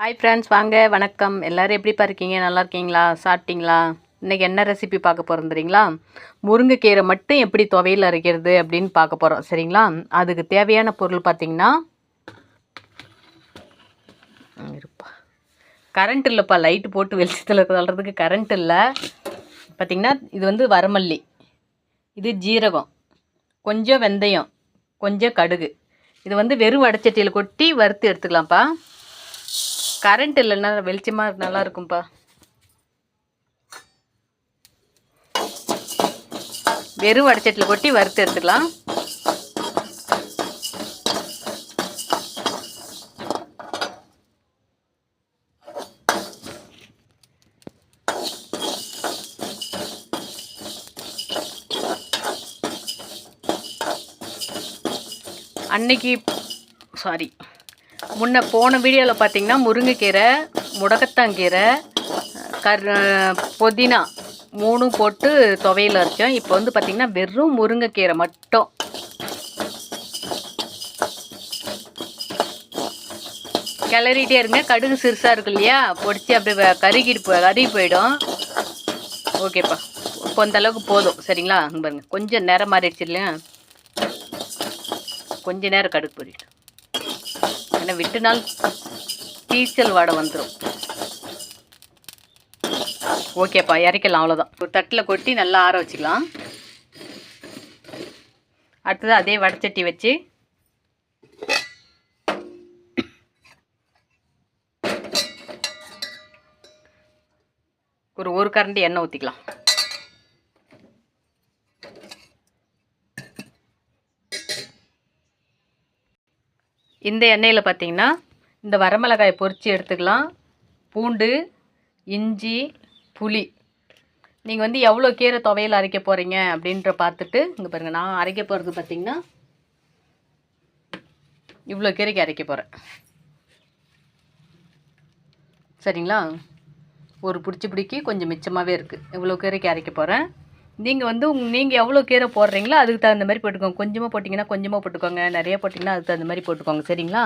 Hi friends வாங்க வணக்கம். எல்லோரும் எப்படிப்பா இருக்கீங்க? நல்லா இருக்கீங்களா? சாப்பிட்டீங்களா? இன்றைக்கி என்ன ரெசிபி பார்க்க போகிறோம் தெரியுங்களா? முருங்கைக்கீரை மட்டும் எப்படி துவையில் அரைக்கிறது அப்படின்னு பார்க்க போகிறோம் சரிங்களா? அதுக்கு தேவையான பொருள் பார்த்திங்கன்னா இருப்பா. கரண்ட் இல்லைப்பா. லைட்டு போட்டு வெளிச்சத்தில் தள்ளுறதுக்கு கரண்ட் இல்லை. பார்த்திங்கன்னா இது வந்து வரமல்லி இது ஜீரகம். கொஞ்சம் வெந்தயம். கொஞ்சம் கடுகு. இது வந்து வெறும் வடச்சட்டியில் கொட்டி வறுத்து எடுத்துக்கலாம்ப்பா. கரண்ட் இல்லைன்னா வெளிச்சமாக நல்லா இருக்கும்ப்பா வெறும் வடச்சட்டில் கொட்டி வறுத்து எடுத்துக்கலாம். அன்னைக்கு சாரி முன்ன போன வீடியோவில் பார்த்தீங்கன்னா முருங்கைக்கீரை முடக்கத்தாங்கீரை கர் புதினா மூணும் போட்டு துவையில் அரைச்சோம். இப்போ வந்து பார்த்திங்கன்னா வெறும் முருங்கைக்கீரை மட்டும். கிளறிட்டே இருங்க. கடுகு சிறுசாக இருக்கு இல்லையா? பொடிச்சு அப்படியே கருகிட்டு போ கருகி போயிடும். ஓகேப்பா இப்போ அந்தளவுக்கு போதும். சரிங்களா? இங்க பாருங்க. கொஞ்சம் நேரம் மாறிடுச்சு இல்லையா? கொஞ்சம் நேரம் கடுகு போயிட்டு ஏன்னா விட்டுனால் டீச்சல் வாடை வந்துடும் ஓகேப்பா இறக்கலாம் அவ்வளோதான் ஒரு தட்டில் கொட்டி நல்லா ஆற வச்சுக்கலாம். அடுத்தது அதே வடச்சட்டி வச்சு ஒரு ஒரு கரண்டி எண்ணெய் ஊற்றிக்கலாம் இந்த எண்ணெயில் பார்த்தீங்கன்னா இந்த வரமிளகாயை பொரித்து எடுத்துக்கலாம். பூண்டு இஞ்சி புளி. நீங்கள் வந்து எவ்வளோ கீரை துவையில் அரைக்க போகிறீங்க அப்படின்ற பார்த்துட்டு இங்கே பாருங்கள் நான் அரைக்க போகிறது பார்த்தீங்கன்னா இவ்வளோ கீரைக்கு அரைக்க போகிறேன் சரிங்களா? ஒரு பிடிச்சி பிடிக்கி கொஞ்சம் மிச்சமாகவே இருக்குது இவ்வளோ கீரைக்கு அரைக்க போகிறேன் நீங்கள் வந்து உங் நீங்கள் எவ்வளோ கீரை போடுறீங்களோ அதுக்கு தகுந்த மாதிரி போட்டுக்கோங்க. கொஞ்சமாக போட்டிங்கன்னா கொஞ்சமாக போட்டுக்கோங்க. நிறைய போட்டிங்கன்னா அதுக்கு தகுந்த மாதிரி போட்டுக்கோங்க. சரிங்களா?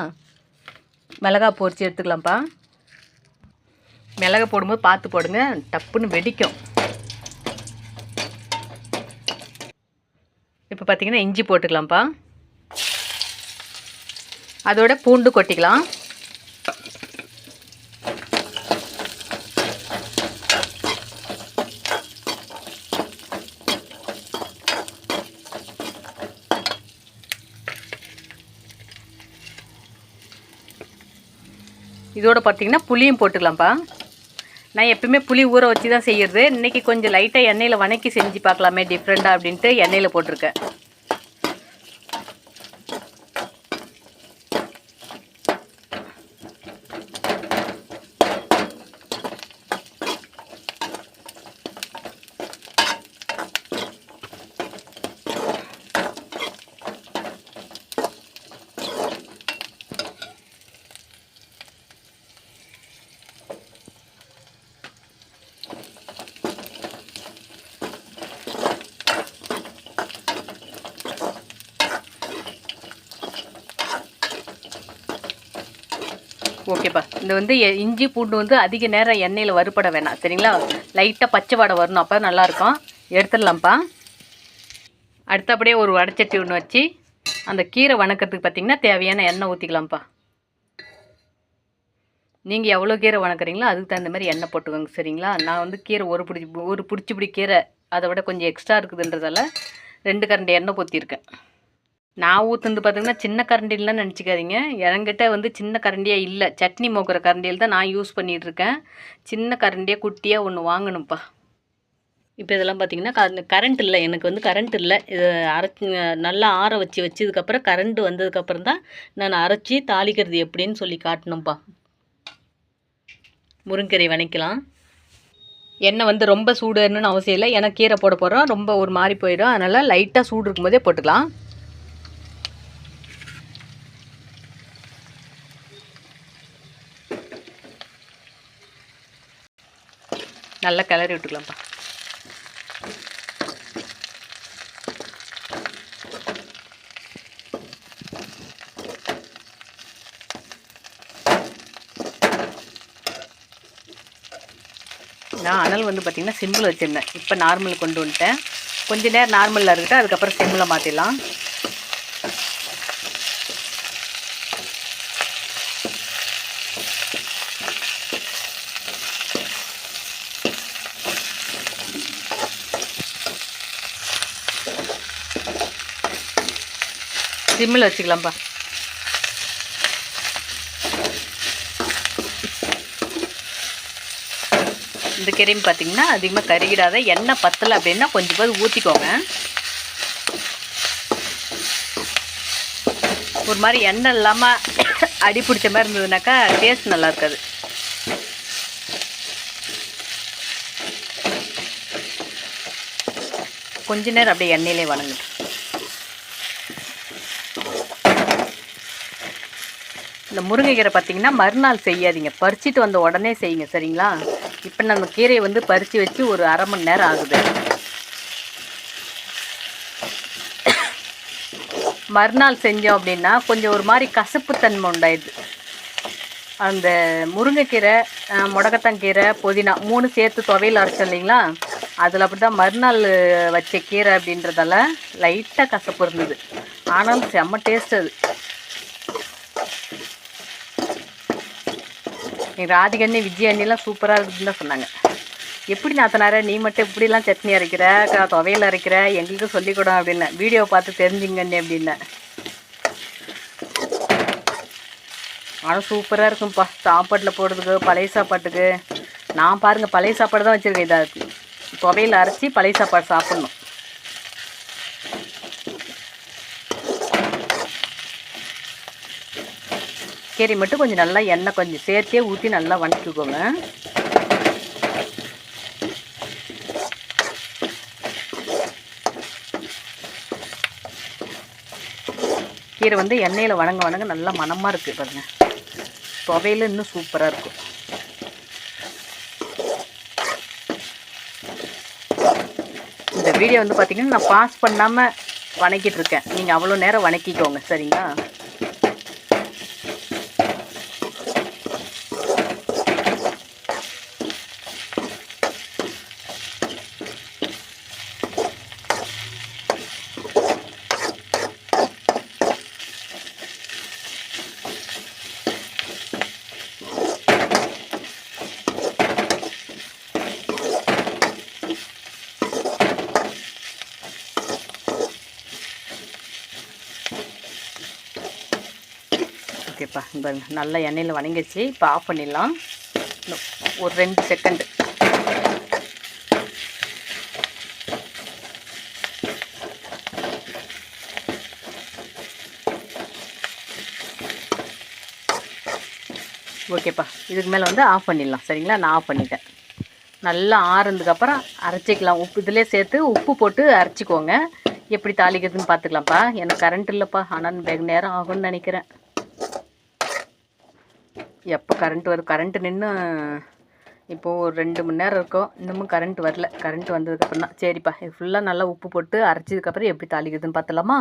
மிளகா பொரித்து எடுத்துக்கலாம்ப்பா. மிளகா போடும்போது பார்த்து போடுங்க. டப்புன்னு வெடிக்கும். இப்போ பார்த்தீங்கன்னா இஞ்சி போட்டுக்கலாம்ப்பா. அதோட பூண்டு கொட்டிக்கலாம். இதோட பார்த்தீங்கன்னா புளியும் போட்டுக்கலாம்ப்பா. நான் எப்பயுமே புளி ஊற வச்சு தான் செய்கிறது இன்றைக்கி கொஞ்சம் லைட்டாக எண்ணெயில் வணக்கி செஞ்சு பார்க்கலாமே டிஃப்ரெண்ட்டாக அப்படின்ட்டு எண்ணெயில் போட்டிருக்கேன். ஓகேப்பா இந்த வந்து இஞ்சி பூண்டு வந்து அதிக நேரம் எண்ணெயில் வறுபட வேணாம். சரிங்களா? லைட்டாக பச்சை வாடை வரணும். அப்போ நல்லாயிருக்கும். எடுத்துடலாம்ப்பா. அடுத்தபடியே ஒரு வடச்சட்டி ஒன்று வச்சு அந்த கீரை வணக்கிறதுக்கு பார்த்தீங்கன்னா தேவையான எண்ணெய் ஊற்றிக்கலாம்ப்பா நீங்கள் எவ்வளோ கீரை வணக்குறீங்களோ அதுக்கு தகுந்த மாதிரி எண்ணெய் போட்டுக்கோங்க சரிங்களா? நான் வந்து கீரை ஒரு பிடிச்சி ஒரு பிடிச்சி பிடி கீரை அதை விட கொஞ்சம் எக்ஸ்ட்ரா இருக்குதுன்றதால ரெண்டு கரண்டி எண்ணெய் ஊற்றிருக்கேன் நான் ஊற்றுனது பார்த்தீங்கன்னா சின்ன கரண்டிலாம் நினச்சிக்காதீங்க. என்கிட்ட வந்து சின்ன கரண்டியாக இல்லை. சட்னி மோக்கிற கரண்டியில் தான் நான் யூஸ் பண்ணிகிட்ருக்கேன் சின்ன கரண்டியாக குட்டியாக ஒன்று வாங்கணும்ப்பா. இப்போ இதெல்லாம் பார்த்தீங்கன்னா கரண்ட் இல்லை. எனக்கு வந்து கரண்ட் இல்லை. இது அரைச்சி நல்லா ஆற வச்சு வச்சதுக்கப்புறம் கரண்ட் வந்ததுக்கப்புறம் தான் நான் அரைச்சி தாளிக்கிறது எப்படின்னு சொல்லி காட்டணும்ப்பா. முருங்கீரை வணக்கலாம். எண்ணெய் வந்து ரொம்ப சூடுன்னு அவசியம் இல்லை. ஏன்னா கீரை போட போகிறோம் ரொம்ப ஒரு மாதிரி போயிடும். அதனால் லைட்டாக சூடு இருக்கும்போதே போட்டுக்கலாம். நல்லா கிளறி விட்டுக்கலாம்ப்பா. நான் அனல் வந்து பார்த்திங்கன்னா சிம்பிள் வச்சுருந்தேன். இப்போ நார்மல் கொண்டு வந்துட்டேன். கொஞ்ச நேரம் நார்மலில் இருக்கட்டும் அதுக்கப்புறம் சிம்மில் மாற்றிடலாம் சிம்மில் வச்சுக்கலாம்ப்பா. இந்த கறியும் பார்த்தீங்கன்னா அதிகமாக கருகிடாத எண்ணெய் பத்தலை அப்படின்னா கொஞ்சம் போது ஊற்றிக்கோங்க ஒரு மாதிரி எண்ணெய் இல்லாமல் அடி பிடிச்ச மாதிரி இருந்ததுனாக்கா டேஸ்ட் நல்லா இருக்காது. கொஞ்ச நேரம் அப்படியே எண்ணெயிலே வணங்கட்டும். இந்த முருங்கைக்கீரை பார்த்தீங்கன்னா மறுநாள் செய்யாதீங்க. பறிச்சிட்டு வந்த உடனே செய்யுங்க சரிங்களா? இப்போ நம்ம கீரையை வந்து பறித்து வச்சு ஒரு அரை மணி நேரம் ஆகுது. மறுநாள் செஞ்சோம் அப்படின்னா கொஞ்சம் ஒரு மாதிரி கசப்புத்தன்மை உண்டாயிடுது. அந்த முருங்கைக்கீரை முடக்கத்தங்கீரை புதினா மூணு சேர்த்து துவையல் அரைச்சோம் இல்லைங்களா? அதில் அப்படி தான் மறுநாள் வச்ச கீரை அப்படின்றதால லைட்டாக கசப்பு இருந்தது. ஆனாலும் செம்ம டேஸ்ட் அது. எங்கள் ராதிகண்ணி விஜய் அண்ணிலாம் சூப்பராக இருக்குதுன்னு தான் சொன்னாங்க. எப்படி நாத்தனார நீ மட்டும் இப்படிலாம் சட்னி அரைக்கிற? துவையல் அரைக்கிற? எங்களுக்கும் சொல்லிக் கொடு அப்படின்னேன் வீடியோ பார்த்து தெரிஞ்சுங்கண்ணி அப்படின்னேன் ஆனால் சூப்பராக இருக்கும்ப்பா சாப்பாட்டில் போடுறதுக்கு பழைய சாப்பாட்டுக்கு. நான் பாருங்கள் பழைய சாப்பாடு தான் வச்சுருக்கேன். இதாக துவையல் அரைச்சி பழைய சாப்பாடு சாப்பிட்ணும். கீரை மட்டும் கொஞ்சம் நல்லா எண்ணெய் கொஞ்சம் சேர்த்தே ஊற்றி நல்லா வணக்கிக்கோங்க. கீரை வந்து எண்ணெயில் வணங்க வணங்க நல்லா மணமாக இருக்குது பாருங்கள் துவையில் இன்னும் சூப்பராக இருக்கும். இந்த வீடியோ வந்து பார்த்தீங்கன்னா நான் பாஸ் பண்ணாமல் வணக்கிட்டு இருக்கேன். நீங்கள் அவ்வளோ நேரம் வணக்கிக்கோங்க சரிங்களா? ஓகேப்பா. இந்த நல்லா எண்ணெயில் வணங்கிச்சு இப்போ ஆஃப் பண்ணிடலாம். ஒரு ரெண்டு செகண்டு ஓகேப்பா. இதுக்கு மேலே வந்து ஆஃப் பண்ணிடலாம். சரிங்களா? நான் ஆஃப் பண்ணிட்டேன். நல்லா ஆறுனதுக்கப்புறம் அரைச்சிக்கலாம். உப்பு இதிலே சேர்த்து உப்பு போட்டு அரைச்சிக்கோங்க. எப்படி தாளிக்கிறதுன்னு பார்த்துக்கலாம்ப்பா. எனக்கு கரண்ட் இல்லைப்பா. ஆனால் வெகு நேரம் ஆகும்னு நினைக்கிறேன். எப்போ கரண்ட் வரும் கரண்ட்டு நின்று இப்போது ஒரு ரெண்டு மணி நேரம் இருக்கும் இன்னமும் கரண்ட் வரல. கரண்ட் வந்ததுக்கப்புறம் தான் சரிப்பா இது ஃபுல்லாக நல்லா உப்பு போட்டு அரைச்சதுக்கப்புறம் எப்படி தாளிக்குதுன்னு பார்த்தலாமா